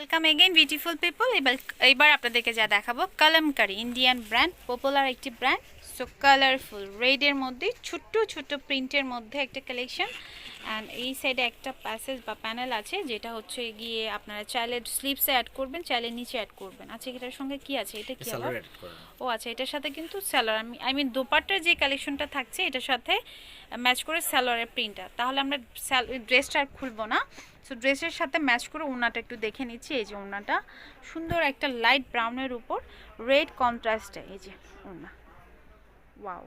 Welcome again beautiful people এবার এবার আপনাদেরকে যা দেখাবো কালামকারি ইন্ডিয়ান ব্র্যান্ড পপুলার একটি ব্র্যান্ড সো কালারফুল রেডের মধ্যে ছোট্ট ছোট্ট প্রিন্টের মধ্যে একটা কালেকশন অ্যান্ড এই সাইডে একটা প্যাসেজ বা প্যানেল আছে যেটা হচ্ছে গিয়ে আপনারা চাইলে স্লিপসে অ্যাড করবেন চাইলে নিচে অ্যাড করবেন। আচ্ছা এটার সঙ্গে কি আছে? এটা কি আবার? ও আচ্ছা এটার সাথে কিন্তু স্যালোয়ার আমি আই মিন দোপাট্টার যে কালেকশনটা থাকছে এটার সাথে ম্যাচ করে স্যালোয়ারের প্রিন্টটা তাহলে আমরা ড্রেসটা আর খুলবো না। সো ড্রেসের সাথে ম্যাচ করে ওনাটা একটু দেখে নিচ্ছি। এই যে ওনাটা সুন্দর একটা লাইট ব্রাউনের উপর রেড কন্ট্রাস্টে এই যে ওনা ওয়াও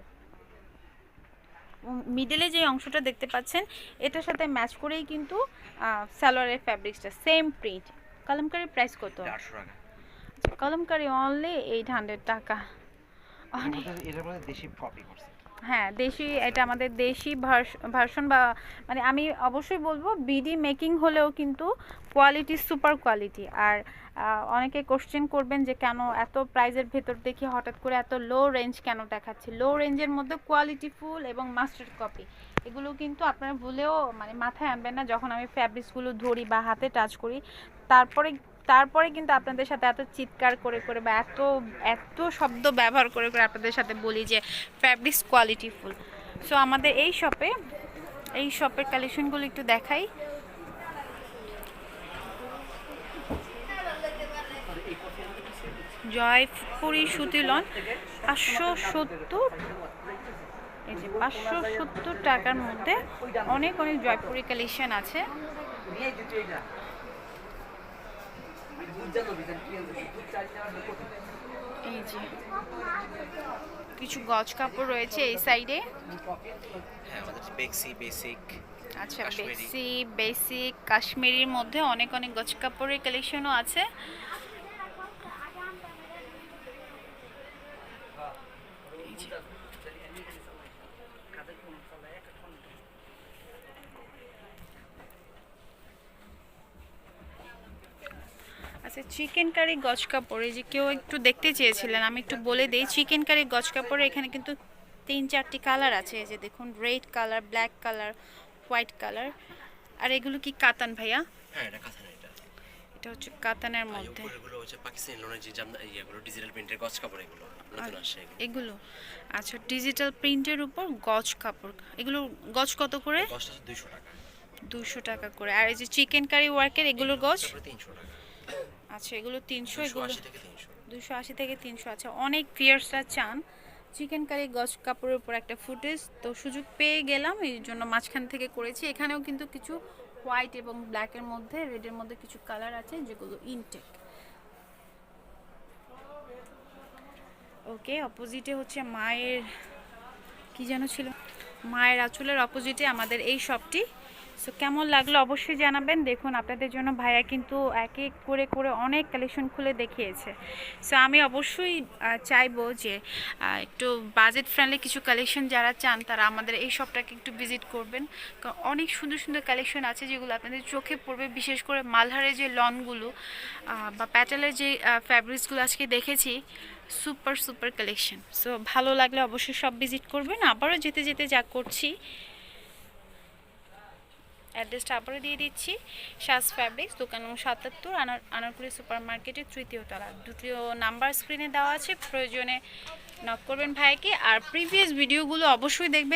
মিডলে যে অংশটা দেখতে পাচ্ছেন এটার সাথে ম্যাচ করেই কিন্তু স্যালোয়ারের ফ্যাব্রিক্সটা সেম প্রিন্ট কালামকারির প্রাইস কত? টাকা। কলমকারি অনলি এইট হান্ড্রেড টাকা। অনেক। দেশি কপি করছে। হ্যাঁ দেশি, এটা আমাদের দেশি ভার্সন বা মানে আমি অবশ্যই বলব বিডি মেকিং হলেও কিন্তু কোয়ালিটি সুপার কোয়ালিটি। আর অনেকে কোশ্চেন করবেন যে কেন এত প্রাইজের ভেতর দেখি হঠাৎ করে এত লো রেঞ্জ কেন দেখাচ্ছে? লো রেঞ্জের মধ্যে কোয়ালিটি ফুল এবং মাস্টার্ড কপি এগুলো কিন্তু আপনারা ভুলেও মানে মাথায় আনবেন না, যখন আমি ফ্যাব্রিক্সগুলো ধরি বা হাতে টাচ করি, তারপরে তারপরে কিন্তু আপনাদের সাথে এত চিৎকার করে করে বা এত এত শব্দ ব্যবহার করে করে আপনাদের সাথে বলি যে ফ্যাব্রিক্স কোয়ালিটি ফুল। সো আমাদের এই শপে এই শপের কালেকশনগুলো একটু দেখাই। জয়পুরি সুতিলন পাঁচশো সত্তর, এই যে পাঁচশো সত্তর টাকার মধ্যে অনেক অনেক জয়পুরি কালেকশন আছে। এই যে কিছু গজ কাপড় রয়েছে এই সাইডে হ্যাঁ বেক্সি বেসিক আচ্ছা। বেসি বেসিক কাশ্মীরির মধ্যে অনেক অনেক গজ কাপড়ের কালেকশনও আছে এই যে। আচ্ছা চিকেন কারি গজ কাপড় এই যে কেউ একটু দেখতে চেয়েছিলেন আমি একটু বলে দিই চিকেন কারি গজ কাপড়ে এখানে কিন্তু তিন চারটি কালার আছে এই যে দেখুন red colour black colour white colour আর এগুলো কি কাতান ভাইয়া? হ্যাঁ এটা কাঁথা না এটা। এটা হচ্ছে কাতানের মধ্যে। উপরেগুলো হচ্ছে পাকিস্তানি লোনের যে ইয়েগুলো ডিজিটাল প্রিন্টের গজ কাপড় এগুলো নতুন আসে এগুলো। এগুলো আচ্ছা ডিজিটাল প্রিন্টের উপর গজ কাপড় এগুলো গজ কত করে? গজটা দুইশো টাকা। দুশো টাকা করে আর এই যে চিকেন কারি ওয়ার্কের এগুলোর গজ তিনশো টাকা। আচ্ছা এগুলো তিনশো দুশো এগুলো আশি থেকে তিনশো। দুশো আশি থেকে তিনশো। আছে অনেক ফিয়ার্সরা চান। চিকেন কারি গজ কাপড়ের উপর একটা ফুটেজ। তো সুযোগ পেয়ে গেলাম এই জন্য মাঝখান থেকে করেছি। এখানেও কিন্তু কিছু হোয়াইট এবং ব্ল্যাকের মধ্যে রেডের মধ্যে কিছু কালার আছে যেগুলো ইনটেক ওকে অপোজিটে হচ্ছে মায়ের কি যেন ছিল? মায়ের আঁচলের অপোজিটে আমাদের এই শপটি সো কেমন লাগল অবশ্যই জানাবেন। দেখুন, আপনাদের জন্য ভাইয়া কিন্তু এক এক করে করে অনেক কালেকশন খুলে দেখিয়েছে। সো আমি অবশ্যই চাইব যে একটু বাজেট ফ্রেন্ডলি কিছু কালেকশন যারা চান, তারা আমাদের এই শপটাকে একটু ভিজিট করবেন। কারণ অনেক সুন্দর সুন্দর কালেকশন আছে যেগুলো আপনাদের চোখে পড়বে, বিশেষ করে মালহারের যে লনগুলো বা প্যাটেলের যে ফ্যাব্রিক্সগুলো আজকে দেখেছি সুপার সুপার কালেকশন সো ভালো লাগলে অবশ্যই সব ভিজিট করবেন। আবারও যেতে যেতে যা করছি অ্যাড্রেসটা আবারও দিয়ে দিচ্ছি। শাস ফ্যাব্রিক্স, দোকান নম্বর সাতাত্তর, আনার, আনারকুলি সুপার মার্কেটের তৃতীয় তলা। দুটিও নাম্বার স্ক্রিনে দেওয়া আছে, প্রয়োজনে নক করবেন ভাইকে। আর প্রিভিয়াস ভিডিওগুলো অবশ্যই দেখবেন।